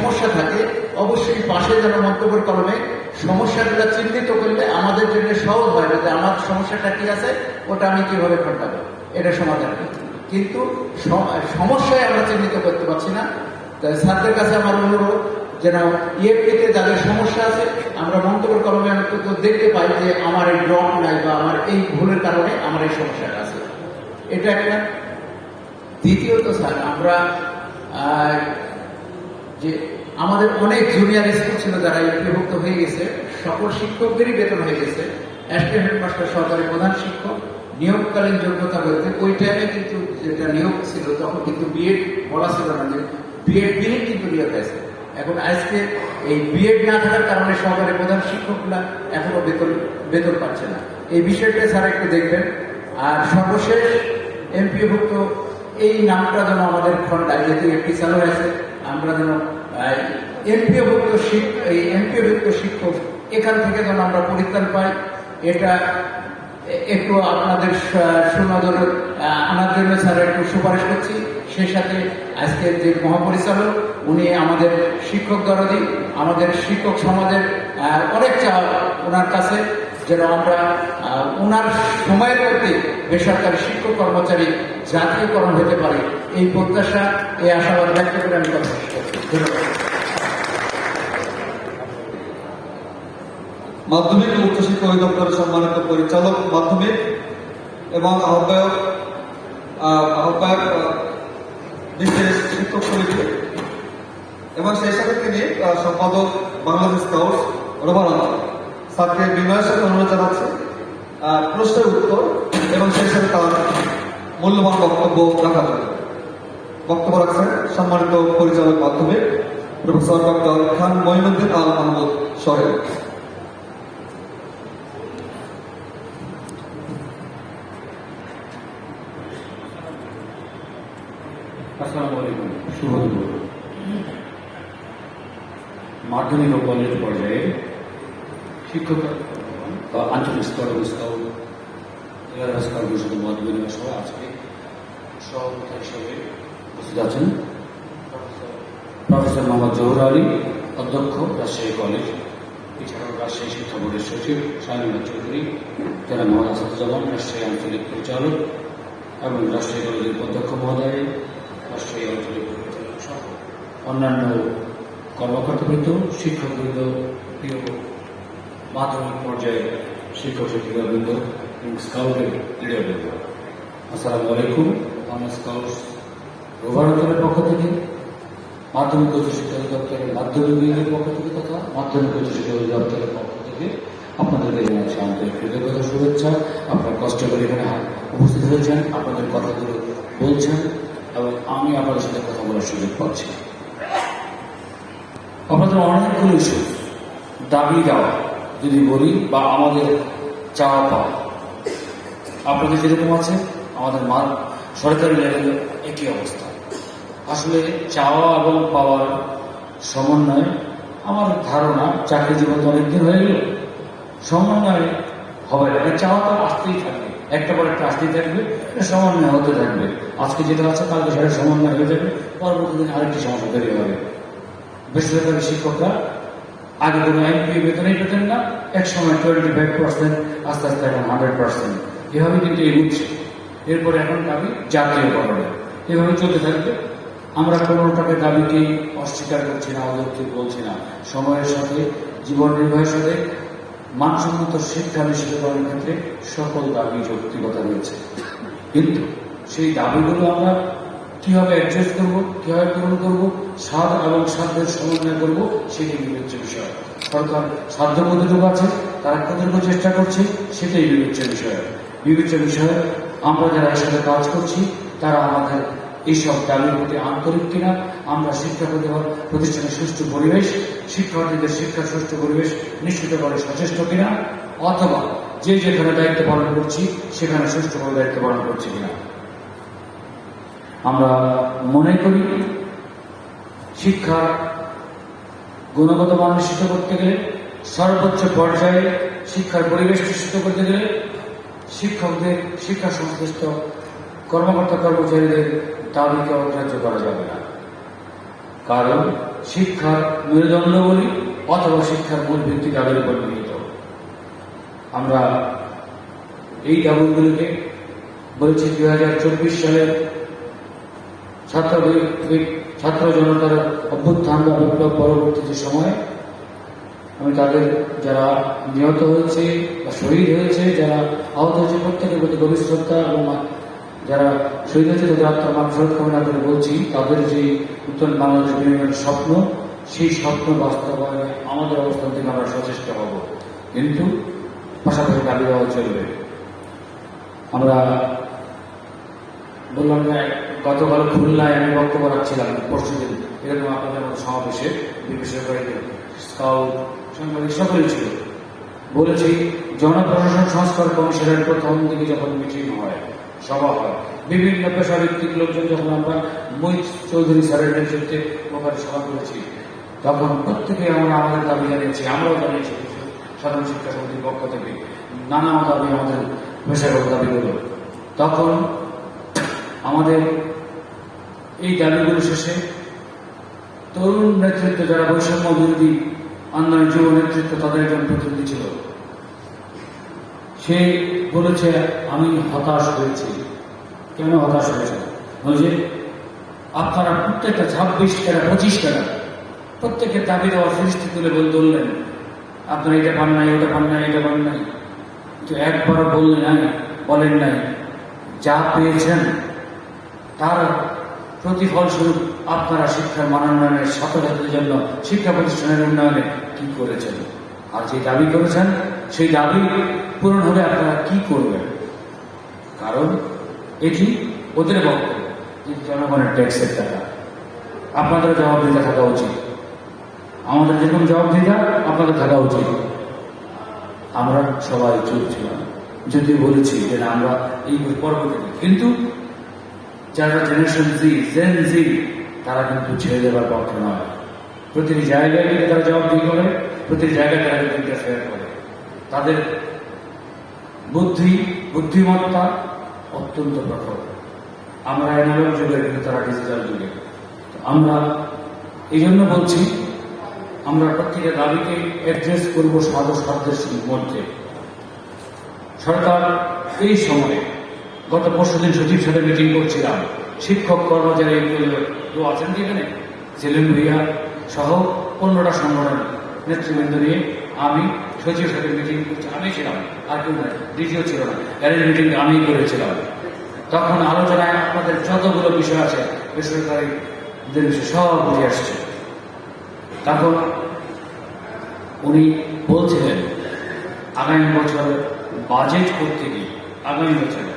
সমস্যা থাকে, অবশ্যই পাশে যেন মন্তব্যের কলমে সমস্যাগুলো চিহ্নিত করলে আমাদের জন্য সহজ হয় যে আমার সমস্যাটা কি আছে, ওটা আমি কীভাবে ঘটাবো? এটা সমাধান। কিন্তু সমস্যায় আমরা চিহ্নিত করতে পারছি না। তাই স্যারদের কাছে আমার অনুরোধ, যেন ইএফপিতে যাদের সমস্যা আছে, আমরা মন্তব্যের কলমে অন্তত দেখতে পাই যে আমার এই ড্রপ নাই বা আমার এই ভুলের কারণে আমার এই সমস্যাটা আছে। এটা একটা। দ্বিতীয়ত স্যার, আমরা যে আমাদের অনেক জুনিয়র স্কুল ছিল যারা ইতিভুক্ত হয়ে গেছে। সকল শিক্ষকদেরই বেতন হয়ে গেছে। অ্যাসিস্ট্যান্ট হেডমাস্টার সহকারী প্রধান শিক্ষক, নিয়োগকালীন যোগ্যতা বলতে ওই টাইমে কিন্তু যেটা নিয়োগ ছিল, তখন কিন্তু বিএড বলা ছিল না যে বিএড বিএড কিন্তু নিয়োগ হয়েছে এখন আজকে এই বিএড না থাকার কারণে সহকারী প্রধান শিক্ষকরা এখনও বেতন বেতন পাচ্ছে না। এই বিষয়টা স্যার একটু দেখবেন। আর সর্বশেষ এমপিভুক্ত এই নামটা যেন আমাদের খন্ডায় যেহেতু একটি চালু হয়েছে আমরা যেন এমপিওভুক্ত শিক্ষক এই এমপিওভুক্ত শিক্ষক এখান থেকে যেন আমরা পরিত্রাণ পাই। এটা একটু আপনাদের সুনজরে আনার জন্য স্যার একটু সুপারিশ করছি। সেই সাথে আজকের যে মহাপরিচালক, উনি আমাদের শিক্ষক দরদি, আমাদের শিক্ষক সমাজের অনেক চাওয়া ওনার কাছে, যেন আমরা ওনার সময়ের মধ্যে বেসরকারি শিক্ষক কর্মচারী জাতীয়করণ হতে পারে। এই প্রত্যাশা এই আশাবাদ ব্যক্ত করে আমি কথা মাধ্যমিক ও উচ্চশিক্ষা অধিদপ্তরের সম্মানিত পরিচালক মাধ্যমিক এবং আহ্বায়ক আহ, আহ্বায়ক বিশেষ শিক্ষক সমিতি এবং সেই সাথে তিনি সম্পাদক বাংলাদেশ স্কাউটস রোভারান্ত স্যারকে বিনয়ের সাথে অনুরোধ জানাচ্ছি প্রশ্নের উত্তর এবং সেই সাথে তার মূল্যবান বক্তব্য রাখা যাবে। বক্তব্য রাখছেন সম্মানিত পরিচালক মাধ্যমিক প্রফেসর ডক্টর খান মঈনুদ্দিন আল মাহমুদ সরেন মাধ্যমিক ও কলেজ পর্যায়ে শিক্ষক বা আঞ্চলিক স্তর স্কাউট জেলা স্কাউট পরিষদ মতবিনিময় সহ আজকে সভাপতি হিসেবে আছেন? প্রফেসর মোহাম্মদ জহুর আলী, অধ্যক্ষ রাজশাহী কলেজ, এছাড়াও রাজশাহী শিক্ষা বোর্ডের সচিব শালীনা চৌধুরী যারা মোহাম্মদ আসাদুজ্জামান রাজশাহী আঞ্চলিক পরিচালক এবং রাজশাহী কলেজের অধ্যক্ষ মহোদয়, রাজশাহী আঞ্চলিক পরিচালক সহ অন্যান্য কর্মকর্তাবৃন্দ, শিক্ষকবৃন্দ, প্রিয় মাধ্যমিক পর্যায়ে শিক্ষক শিক্ষিকাবৃন্দ এবং স্কাউটের লিডারবৃন্দ আসসালামু আলাইকুম, আমরা স্কাউটস রোভারতলের পক্ষ থেকে, মাধ্যমিক উচ্চ শিক্ষা অধিদপ্তরের মাধ্যমিক বিভাগের পক্ষ থেকে তথা মাধ্যমিক উচ্চ শিক্ষা অধিদপ্তরের পক্ষ থেকে আপনাদেরকে জানাচ্ছি আন্তরিক কৃতজ্ঞতা, শুভেচ্ছা। আপনারা কষ্ট করে এখানে উপস্থিত হয়েছেন, আপনাদের কথাগুলো বলছেন এবং আমি আপনাদের সাথে কথা বলার সুযোগ পাচ্ছি। আপনাদের অনেকগুলো ইস্যু, দাবি দেওয়া, যদি বলি বা আমাদের চাওয়া পাওয়া। আপনাদের যেরকম আছে? আমাদের সরকারি লেভেলে একই অবস্থা। আসলে চাওয়া এবং পাওয়ার সমন্বয় আমার ধারণা চাকরি জীবন তো অনেকদিন হয়ে গেল। সমন্বয় হবে না। চাওয়া তো আসতেই থাকবে। একটা পর একটা আসতেই থাকবে সমন্বয় হতে থাকবে। আজকে যেটা আছে, কালকে সেটা সমন্বয় হয়ে যাবে। পরবর্তী দিনে আরেকটি সমস্যা তৈরি হবে। বেসরকারি শিক্ষকরা আগে কোনো এমপি বেতনই পেতেন না। এক সময় টোয়েন্টি ফাইভ পার্সেন্ট আস্তে আস্তে এখন হান্ড্রেড পার্সেন্ট এভাবে কিন্তু এগুচ্ছে। এরপরে এখন দাবি জাতীয়করণে এভাবে চলতে থাকবে। আমরা কোনোটাকে দাবিকেই অস্বীকার করছি না, অযৌক্তিক বলছি না। সময়ের সাথে, জীবন নির্বাহের সাথে, মানসম্মত শিক্ষা নিশ্চিতকরণের ক্ষেত্রে সকল দাবি যৌক্তিকতা রয়েছে। কিন্তু সেই দাবিগুলো আমরা কীভাবে অ্যাডজাস্ট করব, কীভাবে পূরণ করব, স্বাদ এবং সাধ্যের সমন্বয় করব সেটি বিবেচ্য বিষয়। সরকার সাধ্য কতটুকু আছে, তারা কতটুকু চেষ্টা করছে, সেটাই বিবেচ্য বিষয়। বিবেচ্য বিষয় আমরা যারা এর সাথে কাজ করছি, তারা আমাদের এইসব দাবির প্রতি আন্তরিক কিনা, আমরা শিক্ষা প্রতিষ্ঠানের সুষ্ঠু পরিবেশ, শিক্ষার্থীদের শিক্ষার সুষ্ঠু পরিবেশ নিশ্চিত করে সচেষ্ট কিনা, অথবা যে যেখানে দায়িত্ব পালন করছি, সেখানে সুষ্ঠুভাবে দায়িত্ব পালন করছি কিনা। আমরা মনে করি, শিক্ষা গুণগত মান নিশ্চিত করতে গেলে, সর্বোচ্চ পর্যায়ে শিক্ষার পরিবেশ নিশ্চিত করতে গেলে, শিক্ষকদের শিক্ষা সংশ্লিষ্ট কর্মকর্তা কর্মচারীদের দাবিকে অগ্রাহ্য করা যাবে না। কারণ শিক্ষার মেরুদণ্ড বলি অথবা শিক্ষার মূল ভিত্তি তাদের উপর নিহিত। আমরা এই দাবিগুলিকে বলেছি দুই হাজার চব্বিশ সালের ছাত্র ছাত্র জনতার অভ্যুত্থান বা বিপ্লব পরবর্তী যে সময়, আমি তাদের যারা নিহত হয়েছে বা শহীদ হয়েছে, যারা আহত হয়েছে, প্রত্যেকের প্রতি গভীর শ্রদ্ধা এবং যারা শহীদ হয়েছে, তাদের আত্মার মানসরত কামনা করে বলছি। তাদের যে উত্তর বাংলাদেশ বিনিময়ের স্বপ্ন, সেই স্বপ্ন বাস্তবায়নে আমাদের অবস্থান থেকে আমরা সচেষ্ট হব। কিন্তু পাশাপাশি দাবি দেওয়া চলবে। আমরা বললাম যে গতকাল খুলনায় আমি বক্তব্য রাখছিলাম, পরশু দিন। এরকম আপনাদের মতো সমাবেশে বিশেষজ্ঞ স্কাউট, সাংবাদিক সকলেই ছিল। বলেছি, জনপ্রশাসন সংস্কার কমিশনের প্রথম দিকে যখন মিটিং হয় সভা হয়। বিভিন্ন পেশাভিত্তিক লোকজন যখন আমরা মহিত চৌধুরী স্যারের নেতৃত্বে ওখানে সভা করেছি, তখন প্রত্যেকে আমরা আমাদের দাবি জানিয়েছি, আমরাও জানিয়েছি, সাধারণ শিক্ষা সমিতির পক্ষ থেকে, নানা দাবি আমাদের পেশাগত দাবিগুলো। তখন আমাদের এই দাবিগুলো শেষে তরুণ নেতৃত্ব যারা বৈষম্য বিরোধী আন্দোলনের যুব নেতৃত্ব তাদের একজন প্রতিনিধি ছিল। সে বলেছে, আমি হতাশ হয়েছি। কেন হতাশ হয়েছে? যে আপনারা প্রত্যেকটা ছাব্বিশ টাকা পঁচিশ টাকা প্রত্যেকের দাবি দেওয়ার ফিরিস্তি তুলে বলে তুললেন আপনারা এটা পান নাই, ওটা পান নাই, এটা পান নাই। তো একবার বললেন নাই, বলেন নাই, যা পেয়েছেন, তার প্রতিফলস্বরূপ আপনারা শিক্ষার মানোন্নয়নের ছাত্রছাত্রীদের জন্য শিক্ষা প্রতিষ্ঠানের উন্নয়নে কি করেছেন? আর যে দাবি করেছেন, সেই দাবি পূরণ হলে আপনারা কি করবেন? কারণ এটি ওদের বক্তব্য যে জনগণের ট্যাক্সের টাকা। আপনাদের জবাবদিহিতা থাকা উচিত। আমাদের যেরকম জবাবদিহিতা, আপনাদের থাকা উচিত। আমরা সবাই চুপ ছিলাম যদি বলেছি যে আমরা এই পরবর্তী কিন্তু যারা জেনারেশন জি, জেন জি, তারা কিন্তু ছেড়ে দেওয়ার পক্ষে নয়। প্রতিটি জায়গায় গিয়ে তারা জবাবদিহি করে, প্রতিটি জায়গায় তারা করে। তাদের বুদ্ধি, বুদ্ধিমত্তা অত্যন্ত প্রখর। আমরা অ্যানালগ যুগে কিন্তু তারা ডিজিটাল যুগে। আমরা এই জন্য বলছি, আমরা প্রত্যেকের দাবিকে অ্যাড্রেস করব সাধু মধ্যে। সরকার এই সময়ে গত পরশু দিন সচিব সাথে মিটিং করছিলাম। শিক্ষক, কর্মচারী কেউ আছেন কি এখানে? সেলিম সহ পনেরোটা সংগঠন নেতৃবৃন্দ নিয়ে আমি সচিবের সাথে মিটিং করছি, আমি ছিলাম, আর কেউ দ্বিতীয় ছিল না। এর মিটিং আমি করেছিলাম। তখন আলোচনায় আপনাদের যতগুলো বিষয় আছে, বেসরকারিদের বিষয় সব উঠে আসছে। তারপর উনি বলছিলেন, আগামী বছর বাজেট করতে গিয়ে, আগামী বছরে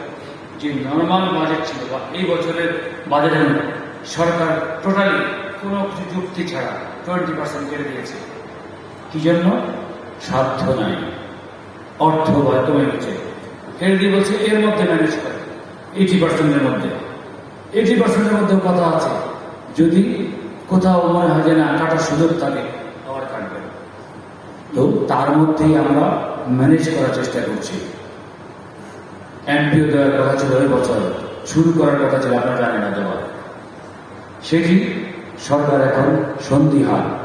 যে নর্মাল বাজেট ছিল বা এই বছরের বাজেট সরকার টোটালি কোনো কিছু যুক্তি ছাড়া টোয়েন্টি পার্সেন্ট কেটে দিয়েছে। কি জন্য? সাধ্য নাই। অর্থ বা কমে গেছে দিয়ে বলছে, এর মধ্যে ম্যানেজ করে। এইটি পার্সেন্টের মধ্যে। এইটি পার্সেন্টের মধ্যেও কথা আছে। যদি কোথাও মনে হয় যে না, কাটার সুযোগ থাকে, আবার কাটবে। তো তার মধ্যেই আমরা ম্যানেজ করার চেষ্টা করছি। এমপিও দেওয়ার কথা ছিল ওই বছর। শুরু করার কথা ছিল, আপনারা জানেন না দেওয়া সেটি সরকার এখন সন্দিহান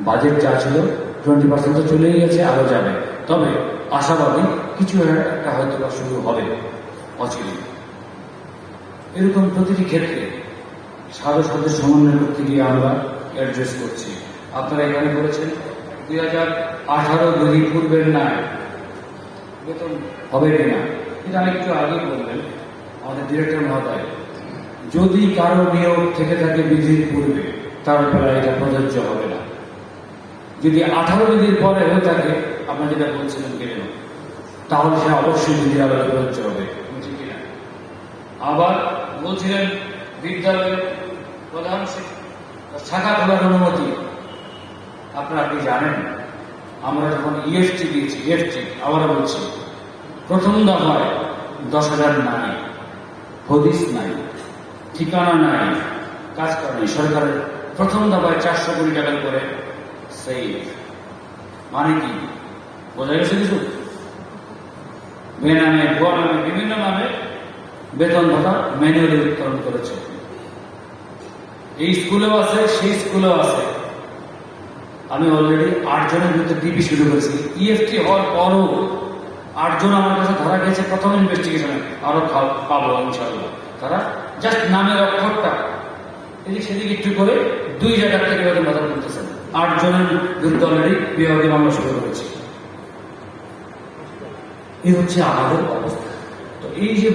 বাজেট যা ছিল টোয়েন্টি পার্সেন্ট তো চলেই গেছে আরও যাবে। তবে আশাবাদী কিছু একটা হয়তো বা শুরু হবে অচিরে এরকম প্রতিটি ক্ষেত্রে সাধু সাথে সমন্বয় করতে গিয়ে আমরা অ্যাড্রেস করছি। আপনারা এখানে বলেছেন, দুই হাজার আঠারো যদি পূর্বের নাই বেতন হবে কিনা এটা একটু আগে বলবেন আমাদের ডিরেক্টর মহোদয়। যদি কারও নিয়োগ থেকে থাকে বিধির পূর্বে, তার বেলায় এটা প্রযোজ্য হবে যদি আঠারো বিধির পরে হয়ে থাকে, আপনার যেটা বলছিলেন কেন? তাহলে সে অবশ্যই বিধির আলোকে প্রযোজ্য হবে। আবার বলছিলেন বিদ্যালয়ের প্রধান শাখা খোলার অনুমতি। আপনারা কি জানেন? আমরা যখন ইএফটি দিয়েছি ইএফটি আবার বলছি, প্রথম দফায় দশ হাজার নাই। হদিস নাই। ঠিকানা নাই। কাজ করে নাই সরকারের প্রথম দফায় চারশো কোটি টাকা করে সেই মানে কি বোঝা গেছে কিছু? বেনামে ভুয়া নামে বিভিন্ন নামে বেতন ভাতা ম্যানুয়ালি উত্তোলন করেছে। এই স্কুলেও আছে, সেই স্কুলেও আছে। আমি অলরেডি আটজনের বিরুদ্ধে ডিপি শুরু করেছি। ইএফটি হওয়ার পরও আটজন আমার কাছে ধরা গেছে প্রথম ইনভেস্টিগেশনে আরও পাবো ইনশাল্লাহ তারা জাস্ট নামের অক্ষরটা। এদিক সেদিক একটু করে দুই জায়গার থেকে বেতন ভাতা করতেছেন আটজনের বিরুদ্ধে অলরেডি বিভাগীয় মামলা শুরু করেছে। এই হচ্ছে আমাদের অবস্থা। তো এই যে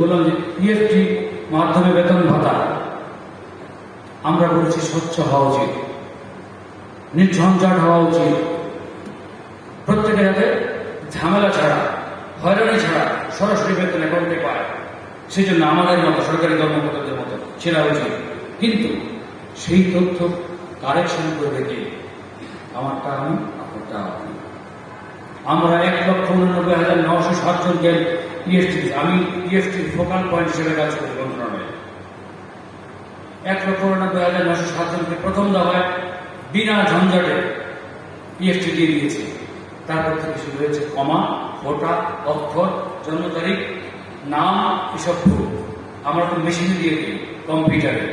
বললাম যে পিএফটি মাধ্যমে বেতন ভাতা, আমরা বলছি স্বচ্ছ হওয়া উচিত, নির্ঝঞ্ঝাট হওয়া উচিত। প্রত্যেকে যাতে ঝামেলা ছাড়া, হয়রানি ছাড়া সরাসরি বেতন অ্যাকাউন্টে পায়। সেই জন্য আমাদের মতো সরকারি কর্মকর্তাদের মতো ছেড়া উচিত। কিন্তু সেই তথ্য কারেকশন করবে কে? আমারটা আমি, আপনারটা আপনি। আমরা এক লক্ষ উননব্বই হাজার নশো সাতজনকে ইএফটি আমি ইএফটির ফোকাল পয়েন্ট হিসেবে কাজ করি মন্ত্রণালয়ে। এক লক্ষ উননব্বই হাজার নশো সাতজনকে প্রথম দফায় বিনা ঝঞ্ঝাটে ইএফটি দিয়ে দিয়েছে। তারপর থেকে শুরু হয়েছে কমা ফোটা, অক্ষর, জন্ম তারিখ, নাম, এসব আমরা তো মেশিনে দিয়ে দিই, কম্পিউটারে।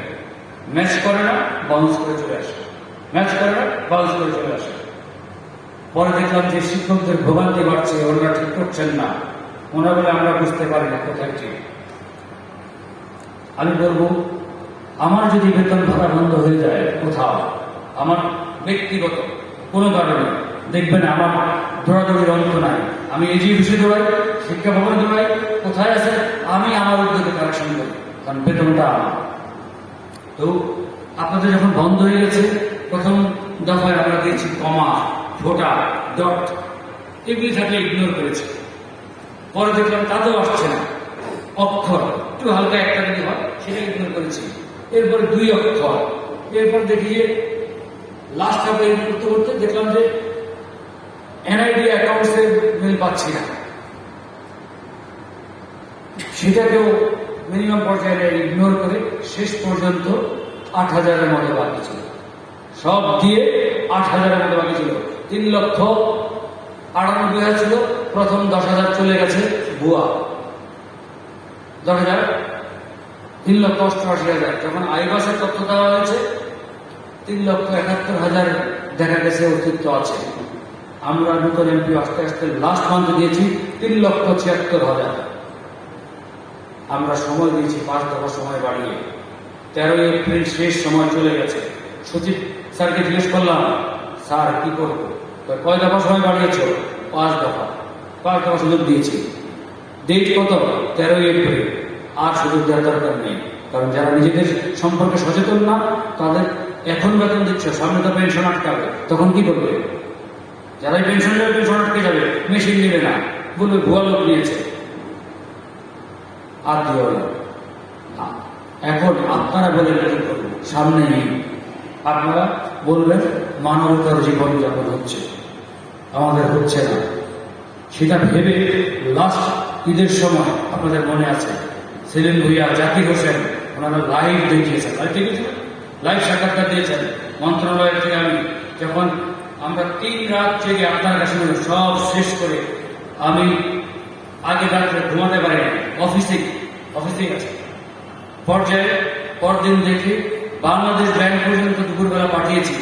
ম্যাচ করে না বাউন্স করে চলে আসে। ম্যাচ করে না বাউন্স করে চলে আসে। পরে দেখলাম যে শিক্ষকদের ভোগান্তি বাড়ছে, ওনারা ঠিক করছেন না। ওনারা বলে, আমরা বুঝতে পারি না, কোথায় ঠিক? আমি বলব, আমার যদি বেতন ভাড়া বন্ধ হয়ে যায় কোথাও, আমার ব্যক্তিগত কোনো কারণে, দেখবেন আমার দৌড়াদৌড়ির অন্ত নাই। আমি বিষয়ে দৌড়াই, শিক্ষা ভবনে দৌড়াই, কোথায় আছে, আমি আমার উদ্যোগে কারেকশন করি কারণ বেতনটা আমার। তো আপনাদের যখন বন্ধ হয়ে গেছে, প্রথম দফায় আমরা দিয়েছি কমা ফোটা ডট, এগুলি থাকলে ইগনোর করেছি। পরে দেখলাম তাতেও আসছে না। অক্ষর, একটু হালকা একটা যদি হয় সেটা ইগনোর করেছি। এরপরে দুই অক্ষর। এরপর দেখি যে লাস্ট হাফে করতে করতে দেখলাম যে এনআইডি অ্যাকাউন্টসে মিল পাচ্ছি না। সেটাকেও মিনিমাম পর্যায়ে ইগনোর করে শেষ পর্যন্ত আট হাজারের মতো বাকি ছিল। সব দিয়ে আট হাজারের মতো বাকি ছিল। তিন লক্ষ আটানব্বই হাজার ছিল, প্রথম দশ হাজার চলে গেছে বুয়া দশ হাজার, তিন লক্ষ অষ্টআশি হাজার। যখন আইবাসের তথ্য দেওয়া হয়েছে, তিন লক্ষ একাত্তর হাজার দেখা গেছে অস্তিত্ব আছে। আমরা নতুন এমপি আস্তে আস্তে লাস্ট মান্থ দিয়েছি তিন লক্ষ ছিয়াত্তর হাজার। আমরা সময় দিয়েছি পাঁচ দফা সময় বাড়িয়ে। তেরোই এপ্রিল শেষ সময় চলে গেছে। সচিব স্যারকে জিজ্ঞেস করলাম, স্যার, কি করব? কয় দফা সময় বাড়িয়েছ? পাঁচ দফা। পাঁচ দফা সুযোগ দিয়েছি। ডেট কত? তেরোই এপ্রিল। আর সুযোগ দেওয়ার দরকার নেই। কারণ যারা নিজেদের সম্পর্কে সচেতন না, তাদের এখন বেতন দিচ্ছে, সামনে তো পেনশন আটকাবে। তখন কি করবে? যারাই পেনশন নেবে, পেনশন আটকে যাবে। মেশিন নেবে না। বলবে, ভুয়া লোক নিয়েছে। আর দিও না। এখন আপনারা করবেন সামনে নেই। আপনারা বলবেন, মানবতার জীবন যাপন হচ্ছে। আমাদের হচ্ছে না। সেটা ভেবে লাস্ট ঈদের সময় আপনাদের মনে আছে, সেলিম ভুইয়া, জাকির হোসেন, ওনারা লাইভ দেখিয়েছেন। লাইভ দেখেছেন? লাইভ সাক্ষাৎকার দিয়েছেন। মন্ত্রণালয়ের থেকে আমি যখন আমরা তিন রাত থেকে আপনার কাছে সব শেষ করে আমি আগে রাত্রে ঘুমাতে পারি অফিসে অফিসেই আছে পর্যায়ে পরদিন দেখে বাংলাদেশ ব্যাংক পর্যন্ত দুপুরবেলা পাঠিয়েছি।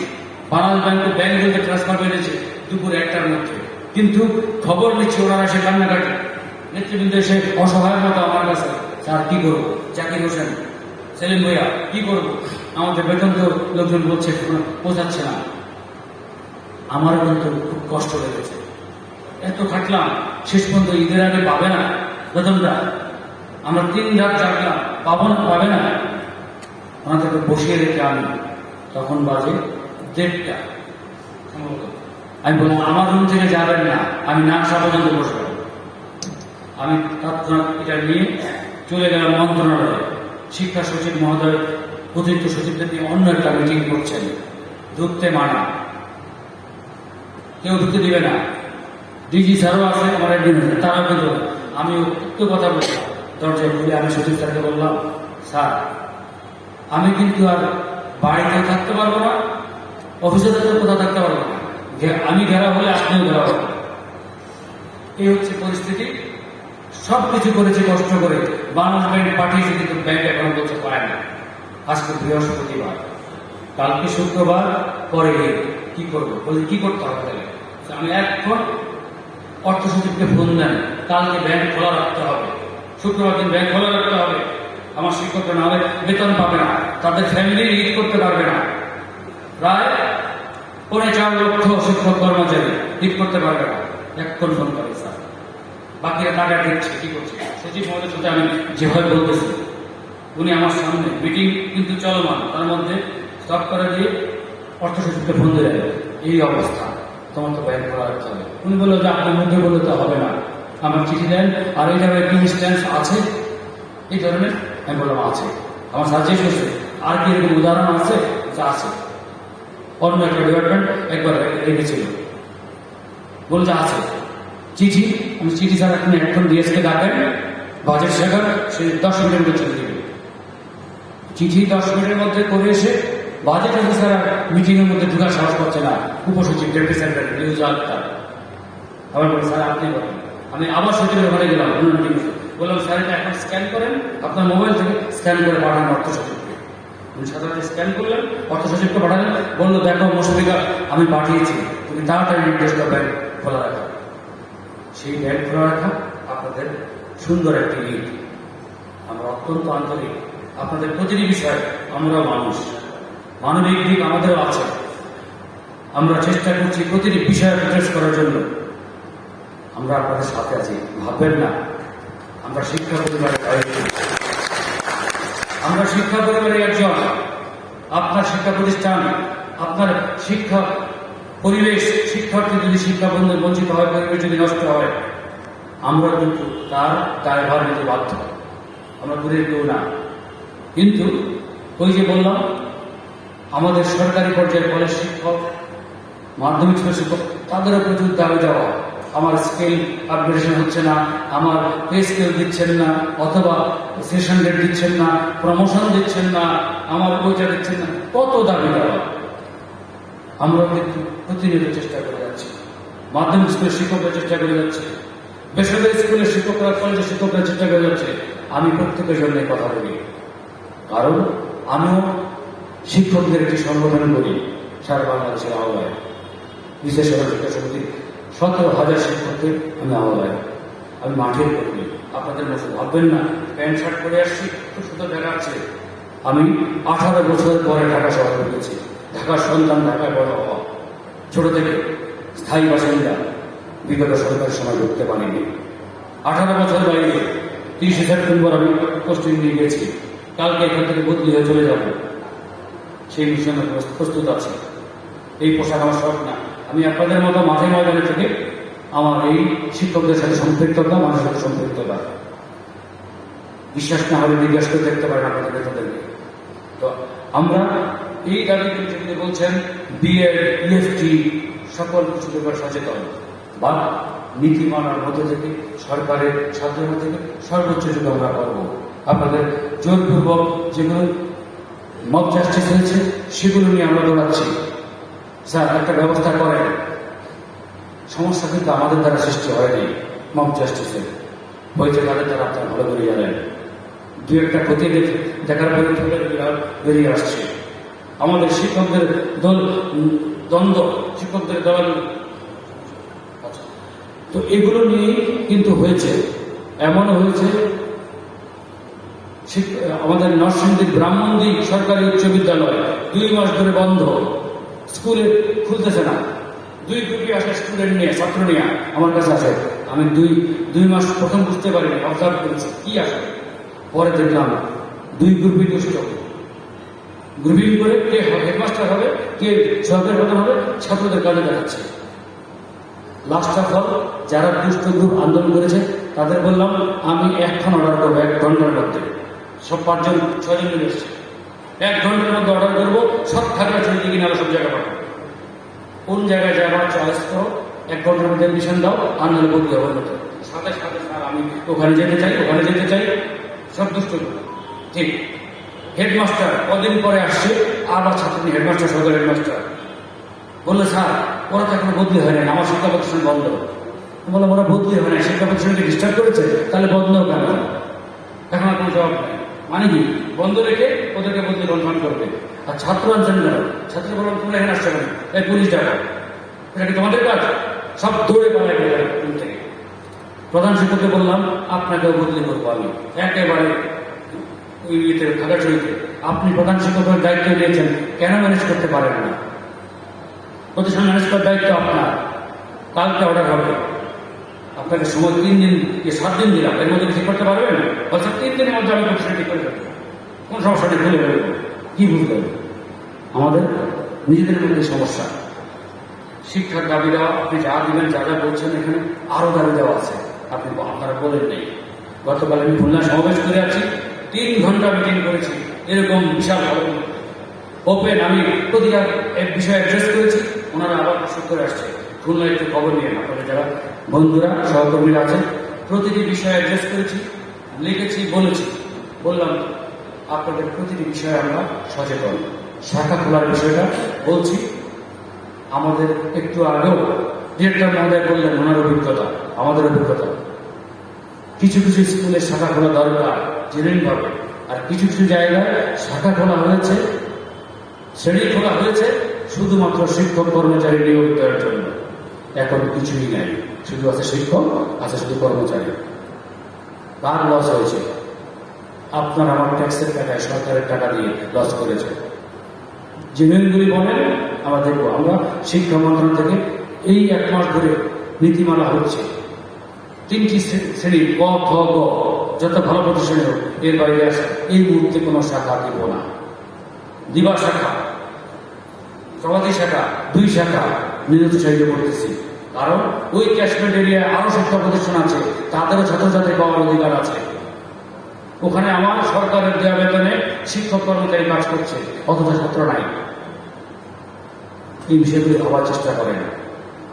বাংলাদেশ ব্যাংক ব্যাংক বলতে ট্রান্সফার করেছে দুপুর একটার মধ্যে। কিন্তু খবর নিচ্ছে ওরা এসে কান্নাকাটি। নেতৃবৃন্দ এসে অসহায়ের মতো আমার কাছে, স্যার, কি করব? জাকির হোসেন সেলিম ভাইয়া, কি করব? আমাদের বেতন তো লোকজন বলছে পৌঁছাচ্ছে না। আমারও কিন্তু খুব কষ্ট লেগেছে। এত খাটলাম, শেষ পর্যন্ত ঈদের আগে পাবে না বেতনটা। আমরা তিন রাত জাগলাম পাবো না পাবে না। ওনাদেরকে বসিয়ে রেখে আমি তখন বাজে দেড়টা। আমি বললাম, আমার রুম থেকে যাবেন না, আমি না আসা পর্যন্ত বসবো। আমি তৎক্ষণাৎ এটা নিয়ে চলে গেলাম মন্ত্রণালয়ে। শিক্ষা সচিব মহোদয়, অতিরিক্ত সচিবদের দিয়ে অন্য একটা মিটিং করছেন। ঢুকতে মানা। কেউ ঢুকতে দিবে না। ডিজি স্যারও আছে, আমার একদিন তারাও কিন্তু আমি একটু কথা বললাম। দরজায় খুলে আমি সচিব স্যারকে বললাম, স্যার, আমি কিন্তু আর বাড়িতে থাকতে পারব না, অফিসে থাকতে কোথাও থাকতে পারব না। আমি ঘেরা হলে আপনিও ঘেরা হবেন। এই হচ্ছে পরিস্থিতি। সব কিছু করেছে, কষ্ট করে বাংলাদেশ ব্যাংক পাঠিয়েছে, কিন্তু ব্যাংক এখন বলছে পায় না। আজকে বৃহস্পতিবার। কালকে শুক্রবার, পরে কি করব? বলে কি করতে হবে তাহলে? আমি এখন অর্থ সচিবকে ফোন দেন, কালকে ব্যাংক খোলা রাখতে হবে। শুক্রবার দিন ব্যাংক খোলা রাখতে হবে। আমার শিক্ষকরা না হলে বেতন পাবে না। তাদের ফ্যামিলি লিড করতে পারবে না। প্রায় পৌনে চার লক্ষ শিক্ষক কর্মচারী লিড করতে পারবে না। এখন ফোন করে, স্যার। বাকিরা টাকা দিচ্ছে, কি করছে? সচিব মহোদয়ের সাথে আমি যেভাবে বলতেছি, উনি আমার সামনে মিটিং কিন্তু চলমান। তার মধ্যে স্টপ করে দিয়ে অর্থ সচিবকে ফোন দিলেন। এই অবস্থা। তোমার তো ব্যাংক খোলা রাখতে হবে। উনি বলল, যে, আপনার মধ্যে বললে তো হবে না। আমার চিঠি দেন, আর এই জায়গায় কি আছে? এই ধরনের আমি বললাম আছে। আমার সাজেস্ট করছে আর কি এরকম উদাহরণ আছে? যা আছে। অন্য একটা ডিপার্টমেন্ট একবার রেখেছিল। বলছে আছে। চিঠি, আমি চিঠি স্যার আপনি এখন ডিএসকে ডাকেন, বাজেট শেখার সে দশ মিনিটের মধ্যে চলে দেবে চিঠি দশ মিনিটের মধ্যে করে এসে, বাজেট অফিসার মিটিং এর মধ্যে ঢুকার সাহস পাচ্ছে না। উপসচিব, ডেপুটি সেক্রেটারি, নিউজ আক্তার। আবার বলি, স্যার, আপনি বলেন। আমি আবার সচিবের ওখানে গেলাম মিটিং বললাম, স্যার, এটা এখন স্ক্যান করেন, আপনার মোবাইল থেকে স্ক্যান করে পাঠান অর্থ সচিবকে সাধারণত স্ক্যান করলেন অর্থ সচিবকে পাঠালেন, বলল, দেখো মুশফিকা আমি পাঠিয়েছি, তুমি তাড়াতাড়ি নির্দেশ করবেন খোলা রাখা। সেই ব্যাংক খোলা রাখা আপনাদের সুন্দর একটি নীতি আমরা অত্যন্ত আন্তরিক। আপনাদের প্রতিটি বিষয় আমরা মানুষ। মানবিক দিক আমাদেরও আছে। আমরা চেষ্টা করছি প্রতিটি বিষয় অ্যাড্রেস করার জন্য। আমরা আপনাদের সাথে আছি। ভাববেন না। আমরা শিক্ষা পরিবারের আমরা শিক্ষা পরিবারের একজন। আপনার শিক্ষা প্রতিষ্ঠান, আপনার শিক্ষা পরিবেশ, শিক্ষার্থী যদি শিক্ষা বঞ্চিত হয়, পরিবেশ যদি নষ্ট হয়, আমরা কিন্তু তার দায়ভার নিতে বাধ্য। আমরা দূরের কেউ না। কিন্তু ওই যে বললাম, আমাদের সরকারি পর্যায়ের কলেজ শিক্ষক, মাধ্যমিক শিক্ষক, তাদেরও প্রচুর দাবি দেওয়া। আমার স্কেল আপগ্রেডেশন হচ্ছে না, আমার পে স্কেল দিচ্ছেন না, অথবা সেশন রেট দিচ্ছেন না প্রমোশন দিচ্ছেন না, আমার ওইটা দিচ্ছেন না, কত দাবি দেওয়া? আমরা কিন্তু প্রতিনিয়ত চেষ্টা করে যাচ্ছি। মাধ্যমিক স্কুলের শিক্ষকরা চেষ্টা করে যাচ্ছে, বেসরকারি স্কুলের শিক্ষকরা কলেজের শিক্ষকরা চেষ্টা করে যাচ্ছে। আমি প্রত্যেকের জন্য কথা বলি। কারণ আমিও শিক্ষকদের একটি সংগঠন করি সারা বাংলাদেশের আহ্বায় বিশেষ সমিতির সতেরো হাজার শিক্ষকদের আমি আহ্বায় আমি মাঠের কর্মী। আপনাদের মতো ভাববেন না। প্যান্ট, শার্ট পরে আসছি। খুব সুন্দর দেখা যাচ্ছে আমি আঠারো বছর পরে ঢাকা শহরে ঢুকেছি ঢাকার সন্তান ঢাকায় বড় হওয়া। ছোট থেকে স্থায়ী বাসিন্দা। বিগত সরকারের সময় ঢুকতে পারিনি। আঠারো বছর বাইরে। তিরিশে সেপ্টেম্বর আমি পোস্টিং নিয়ে গেছি। কালকে এখান থেকে বদলি হয়ে চলে যাব। সেই আমি প্রস্তুত আছি। এই পোশাক আমার শখ না। আমি আপনাদের মতো মাঝে ময়দানে থেকে আমার এই শিক্ষকদের সাথে সম্পৃক্ততা, মানুষের সাথে সম্পৃক্ততা, বিশ্বাস না হলে জিজ্ঞাসা করে দেখতে পারেন আপনাদের নেতাদেরকে তো আমরা এই দাবিগুলি যেগুলি বলছেন, বিএড, ইএফটি, সকল কিছু ব্যাপারে সচেতন। বা নীতি মানার মধ্যে থেকে, সরকারের সাহায্যের থেকে সর্বোচ্চ যুগে আমরা করব, আপনাদের জোরপূর্বক যেগুলো মব জাস্টিস হয়েছে সেগুলো নিয়ে আমরা দৌড়াচ্ছি। স্যার একটা ব্যবস্থা করেন। সমস্যা কিন্তু আমাদের দ্বারা সৃষ্টি হয়নি মব জাস্টিসের হয়েছে তাদের দ্বারা আপনারা ভালো করে জানেন। দু একটা দেখে দেখার পরে বেরিয়ে আসছে। আমাদের শিক্ষকদের দল দ্বন্দ্ব, শিক্ষকদের দল। তো এগুলো নিয়ে কিন্তু হয়েছে। এমনও হয়েছে আমাদের নরসিংদীর ব্রাহ্মণদী সরকারি উচ্চ বিদ্যালয় দুই মাস ধরে বন্ধ। স্কুলে খুলতেছে না। দুই গ্রুপে আসে স্টুডেন্ট নিয়ে, ছাত্র নিয়ে আমার কাছে আছে। আমি দুই দুই মাস প্রথম বুঝতে পারিনি অবজার্ভ করেছি, কি আসে। পরে দেখলাম দুই গ্রুপই দুষ্ট। গ্রুপিং করে কে হেডমাস্টার হবে, কে সরকারি প্রধান হবে, ছাত্রদের কাজে দেখাচ্ছে। লাস্ট অফ অল যারা দুষ্ট গ্রুপ আন্দোলন করেছে, তাদের বললাম, আমি এখন অর্ডার করব, এক ঘণ্টার মধ্যে। সব পাঁচজন ছয়জন এসছে। এক ঘণ্টার মধ্যে অর্ডার করব সব ঢাকা ছড়িয়ে দিকে নাহলে সব জায়গায় পাঠাবো। কোন জায়গায় যাবার চয়েস করো এক ঘণ্টার মধ্যে মিশন দাও নাহলে বদলি হবার মতো সাথে সাথে স্যার, আমি ওখানে যেতে চাই, ওখানে যেতে চাই, সব দুষ্ট ঠিক। হেডমাস্টার কদিন পরে আসছে, আবার ছাত্র হেডমাস্টার সদর হেডমাস্টার। বলল, স্যার, ওরা তো এখনও বদলি হয় না আমার শিক্ষা প্রতিষ্ঠান বন্ধ। বললাম ওরা বদলি হয় না শিক্ষা প্রতিষ্ঠানকে ডিস্টার্ব করেছে, তাহলে বন্ধ কেন? এখন আর কোনো জবাব নেই। মানে কি? বন্ধ রেখে ওদেরকে বদলি কনফার্ম করবে। আর ছাত্র আনছেন কেন ছাত্র বললাম, তোমরা এখানে আসছো এই পুলিশ ডাকা এটা কি তোমাদের কাজ? সব দৌড়ে পালাই থেকে। প্রধান শিক্ষককে বললাম, আপনাকেও বদলি করব আমি। একেবারে ইয়েতে, খাগড়াছড়িতে। আপনি প্রধান শিক্ষকের দায়িত্ব নিয়েছেন কেন ম্যানেজ করতে পারেন না? প্রতিষ্ঠান ম্যানেজ করার দায়িত্ব আপনার। কালকে অর্ডার হবে। আপনাকে সময় তিন দিন কি সাত দিন দিলাম, এর মধ্যে ঠিক করতে পারবেন? বলছে, তিন দিনের মধ্যে আমি প্রতিষ্ঠান ঠিক করে কোন সমস্যাটি ভুলে ফেলব কি বুঝলেন আমাদের নিজেদের মধ্যে সমস্যা। শিক্ষার দাবি দেওয়া, আপনি যা দিবেন, যা যা বলছেন এখানে আরও দাবি দেওয়া আছে। আপনি আপনারা বলেন নেই। গতকাল আমি খুলনা সমাবেশ করে আছি, তিন ঘণ্টা মিটিং করেছি। এরকম বিশাল ওপেন আমি প্রতিটা এক বিষয়ে অ্যাড্রেস করেছি, ওনারা আবার প্রশ্ন করে আসছে। খুলনা একটু খবর নিয়ে আপনাদের যারা বন্ধুরা, সহকর্মীরা আছেন, প্রতিটি বিষয়ে অ্যাড্রেস করেছি, লিখেছি, বলেছি। বললাম, আপনাদের প্রতিটি বিষয়ে আমরা সচেতন। শাখা খোলার বিষয়টা বলছি। আমাদের একটু আগেও ডিরেক্টর মহোদয় বললেন ওনার অভিজ্ঞতা, আমাদের অভিজ্ঞতা। কিছু কিছু স্কুলে শাখা খোলা দরকার, জেনুইন ভাবে। আর কিছু কিছু জায়গায় শাখা খোলা হয়েছে, শ্রেণি খোলা হয়েছে, শুধুমাত্র শিক্ষক কর্মচারী নিয়োগ দেওয়ার জন্য। এখন কিছুই নাই, শুধু আছে শিক্ষক, আছে শুধু কর্মচারী। কার লস হয়েছে। আপনার আমার ট্যাক্সের টাকায় সরকারের টাকা দিয়ে লস করেছে জেনুইনগুলি বলেন, আমরা দেখব। আমরা শিক্ষা মন্ত্রণালয় থেকে এই এক মাস ধরে নীতিমালা হচ্ছে। তিনটি শ্রে- শ্রেণি ক খ গ, যত ভালো প্রতিষ্ঠানে হোক, এর বাইরে আসে এই মুহূর্তে কোনো শাখা দিব না। দিবা শাখা, সমাধি শাখা, দুই শাখা। নিরুৎসাহিত করতেছি। কারণ ওই ক্যাশমেন্ট এরিয়ায় আরও শিক্ষা প্রতিষ্ঠান আছে, তাদেরও ছাত্রছাত্রী পাওয়ার অধিকার আছে। ওখানে আমার সরকারের দেওয়া বেতনে শিক্ষক কর্মচারী কাজ করছে, অথচ ছাত্র নাই। এই বিষয়গুলি ভাবার চেষ্টা করেন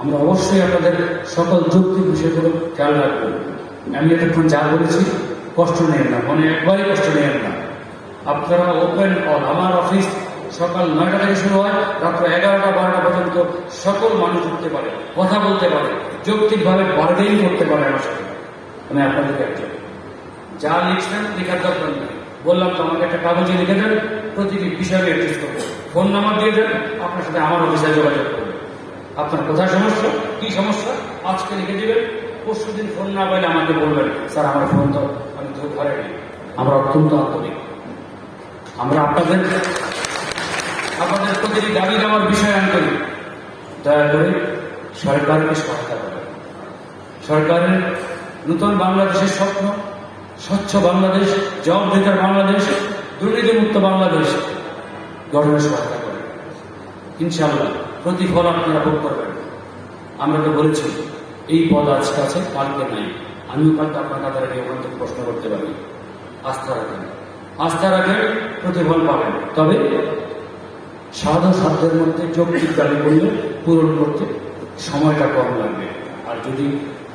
আমরা অবশ্যই আপনাদের সকল যৌক্তিক বিষয়গুলো খেয়াল রাখব। আমি এতক্ষণ যা বলেছি, কষ্ট নেন না, মনে একবারই কষ্ট নেন না। আপনারা ওপেন অল আমার অফিস সকাল নয়টা থেকে শুরু হয়, রাত্র এগারোটা, বারোটা পর্যন্ত সকল মানুষ উঠতে পারে, কথা বলতে পারে, যৌক্তিকভাবে বার্গেনিং করতে পারে আমার সাথে। আমি আপনাদেরকে একজন। যা লিখছেন, লেখার দরকার নেই। বললাম তো আমাকে একটা কাগজে লিখে দেন, প্রতিটি বিষয়ে অ্যাড্রেস করব ফোন নাম্বার দিয়ে দেন, আপনার সাথে আমার অফিসে যোগাযোগ করব। আপনার কোথায় সমস্যা? কি সমস্যা? আজকে লিখে দিবেন। পরশু দিন ফোন না পাইলে আমাকে বলবেন, স্যার, আমার ফোন তো আমি তো ঘরে নেই আমরা অত্যন্ত আন্তরিক। আমরা আপনাদের আপনাদের প্রতিটি দাবি দেওয়ার বিষয়ে আন্তরিক দয়া করে সরকারকে সহায়তা করেন সরকারের নতুন বাংলাদেশের স্বপ্ন, স্বচ্ছ বাংলাদেশ, জবাবদিহিতার বাংলাদেশ, দুর্নীতিমুক্ত বাংলাদেশ গঠনে সহায়তা করে। ইনশাআল্লাহ প্রতিফল আপনারা ভোগ করবেন। আমরা তো বলেছি, এই পদ আজকে আছে, কালকে নাই। আমিও কালকে আপনার কাতারে গিয়ে ওখান থেকে প্রশ্ন করতে পারি। আস্থা রাখেন। আস্থা রাখেন প্রতিফল পাবেন। তবে সাধু সাধ্যের মধ্যে যৌক্তিক দাবি করলে পূরণ করতে সময়টা কম লাগবে। আর যদি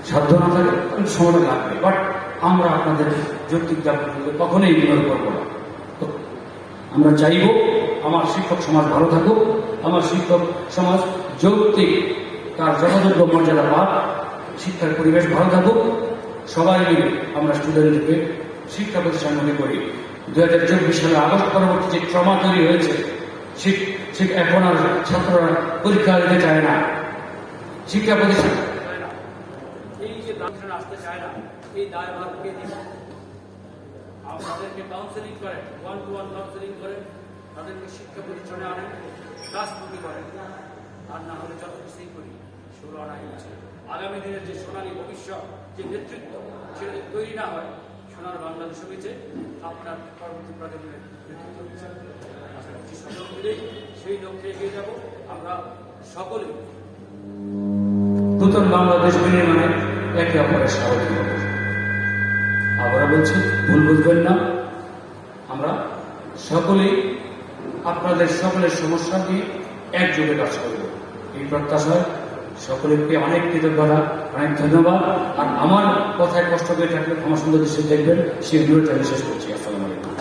সাধ্য না থাকে, তাহলে সময়টা লাগবে। বাট আমরা আপনাদের যৌক্তিক দাবিগুলো কখনোই ইগনোর করব না। আমরা চাইব আমার শিক্ষক সমাজ ভালো থাকুক, আমার শিক্ষক সমাজ যৌক্তিক, তার যথাযোগ্য মর্যাদা পাক, শিক্ষার পরিবেশ ভালো থাকুক। সবাই মিলে আমরা স্টুডেন্টকে শিক্ষা প্রতিষ্ঠান মনে করি। দু হাজার চব্বিশ সালে আগস্ট পরবর্তী যে ট্রমা তৈরি হয়েছে শিক- শিক- এখন আর ছাত্ররা পরীক্ষা দিতে চায় না। শিক্ষা প্রতিষ্ঠান। এই যে আসতে চায় না, এই তাদেরকে শিক্ষা না হলে আগামী দিনের যে সোনালী ভবিষ্যৎ, যে নেতৃত্ব, সেটা তৈরি না হয় সোনার বাংলাদেশ হয়েছে, আপনার পরবর্তী প্রজন্মের নেতৃত্ব সকল মিলেই সেই লক্ষ্যে এগিয়ে যাব। আমরা সকলেই নতুন বাংলাদেশ একে অপরের সাহায্য আবারও বলছি, ভুল বুঝবেন না। আমরা সকলেই আপনাদের সকলের সমস্যা নিয়ে একযোগে কাজ করব। এই প্রত্যাশায় সকলকে অনেক কৃতজ্ঞতা, অনেক ধন্যবাদ। আর আমার কথায় কষ্ট পেয়ে থাকলে ক্ষমা সুন্দর দৃষ্টি দেখবেন, সেই অনুরোধটা আমি শেষ করছি। আসসালামু আলাইকুম।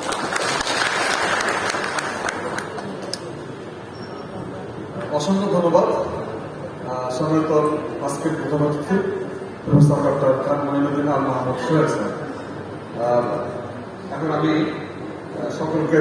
অসংখ্য ধন্যবাদ। সম্মানিত আজকের প্রধান অতিথি প্রফেসর ডক্টর খান মহিনুদ্দিন আল মাহমুদ সোহেল এখন আমি সকলকে